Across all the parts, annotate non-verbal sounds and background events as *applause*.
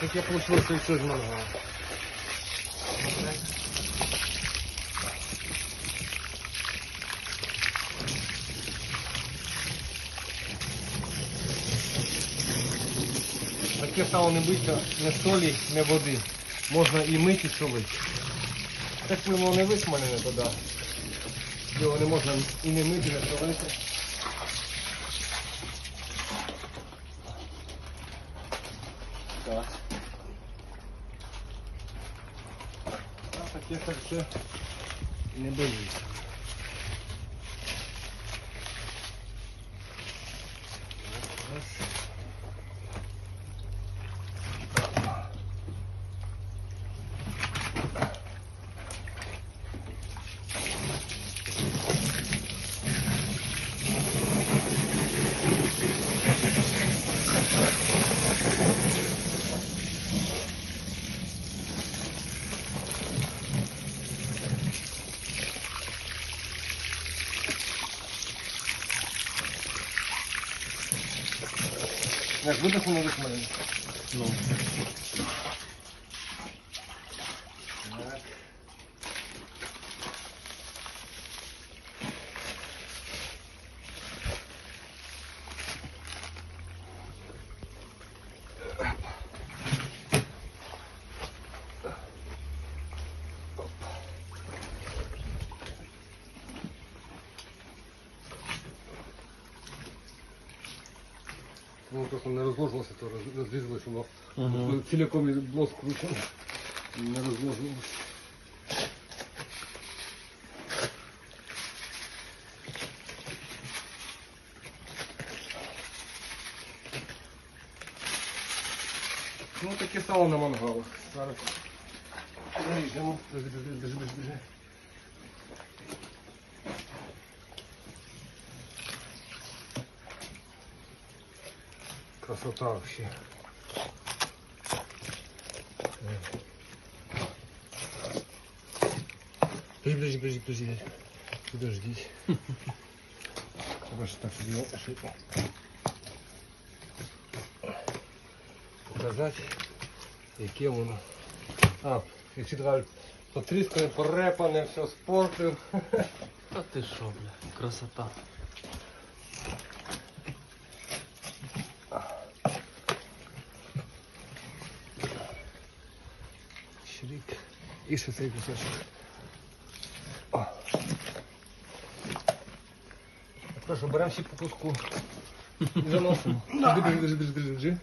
таке вийшло, що все з мангала. Таке сало не биться не солі, не води. Можна і мити, і солити. Так воно не висмалене тоді. Його не можна і не мити, не солити. Так. А я так все не боїться. Як видиху не висмалене? Ну. Так. Ну, просто не розложилося, то роз- розрізалося, воно Угу. ціляком і було скручено. Не розложилося. Ну таке сало на мангалах. Зараз наріжемо. Біжи, біжи, біжи, Красота вообще. Подожди, подожди, подожди, подожди. Просто так сделал ошибку. Показати, яке воно. А, всі кажуть, потріскане, порепане, все спортив. Та *laughs* ти що, бля, красота. Шрик. І ще цей кусочок. О. Що, беремо ще по куску заносимо. Держи, держи, держи, держи.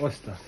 Ось так.